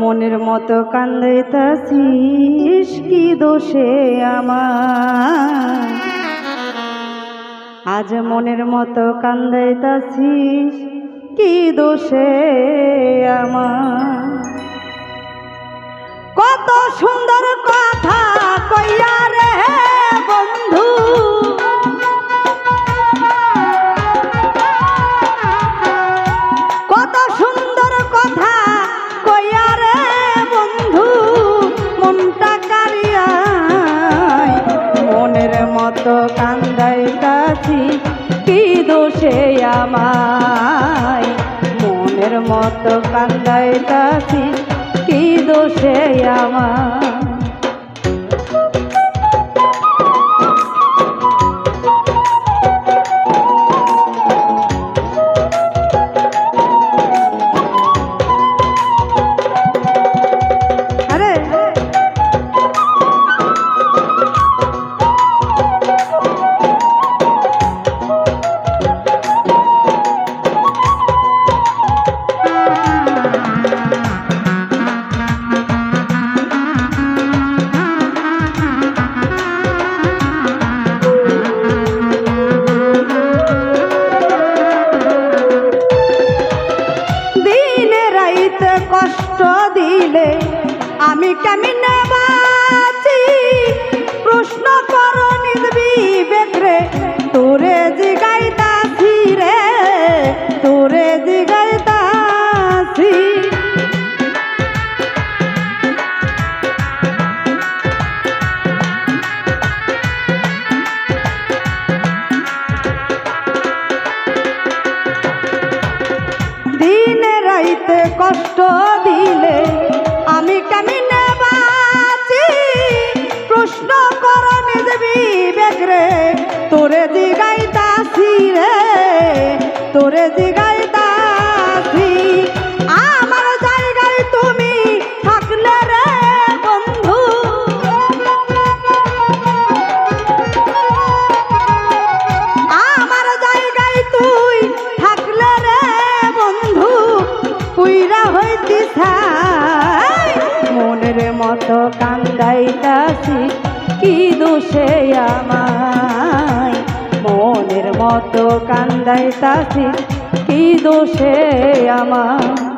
মনের মতো কান্দাইতাছিস কি দোষে আমার? আজ মনের মতো কান্দাইতাছিস কি দোষে আমার? কত সুন্দর কথা মতো কান্দাইতাছি কি দোষে আমায়? মনের মতো কান্দাইতাছি কি দোষে আমার মতো কান্দাইতাছি কি দোষে আমায়? মনের মতো কান্দাইতাছি কি দোষে আমার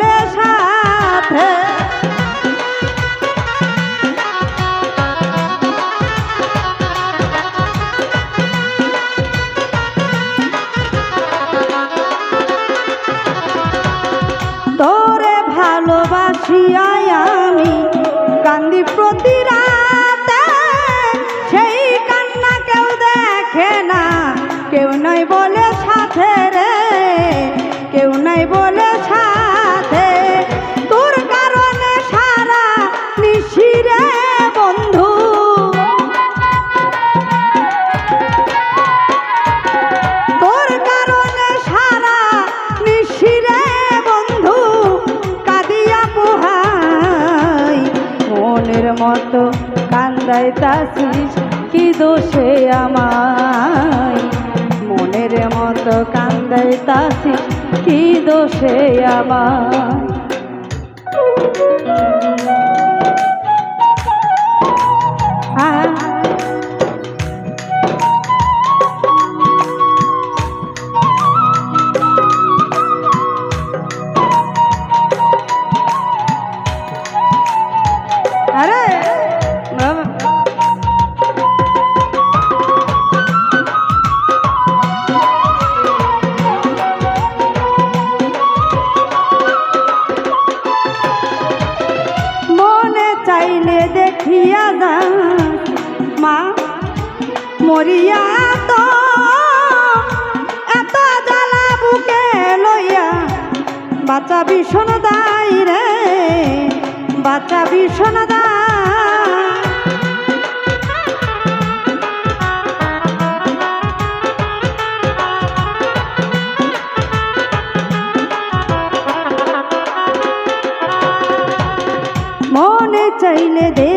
বলে সাথে তোরে ভালোবাসিয়াই আমি কান্দি প্রতি মনের কান্দায় তাসিস কি দোষে আমায়? মনের মতো কান্দাইতাছিস কি দোষে আমার চাইলে দেখিয়া যা, মা, মরিয়া তো এত জ্বালা বুকে লইয়া বাচ্চা ভীষণ দায় রে বাচ্চা ভীষণ দায় চাইলে দেখিয়া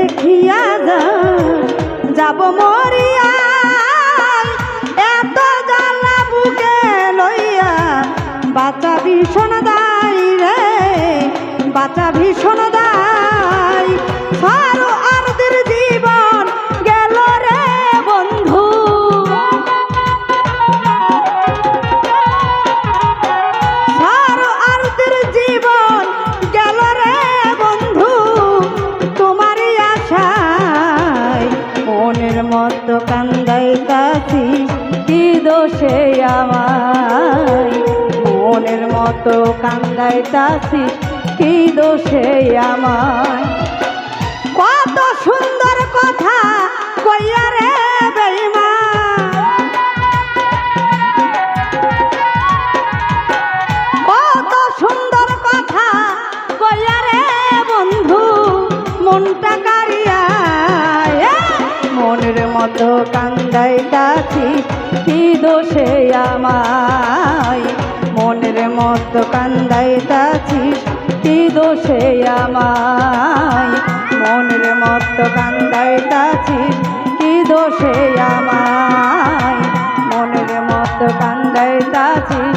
বাচ্চা ভীষণ দায় রে বাচ্চা ভীষণ দায়। আরদের মনের মতো কান্দায় কান্দাইতাছি, কি দোষে আমায়? কত সুন্দর কথা কইয়া রে বেইমান কত মনের মতো কান্দাইতাছি, কি দোষে আমায়? পাগলের মতো কান্দাইতাছিস কি দোষে আমায়? মনের মতো কান্দাইতাছিস কি দোষে আমায়? মনের মতো কান্দাইতাছিস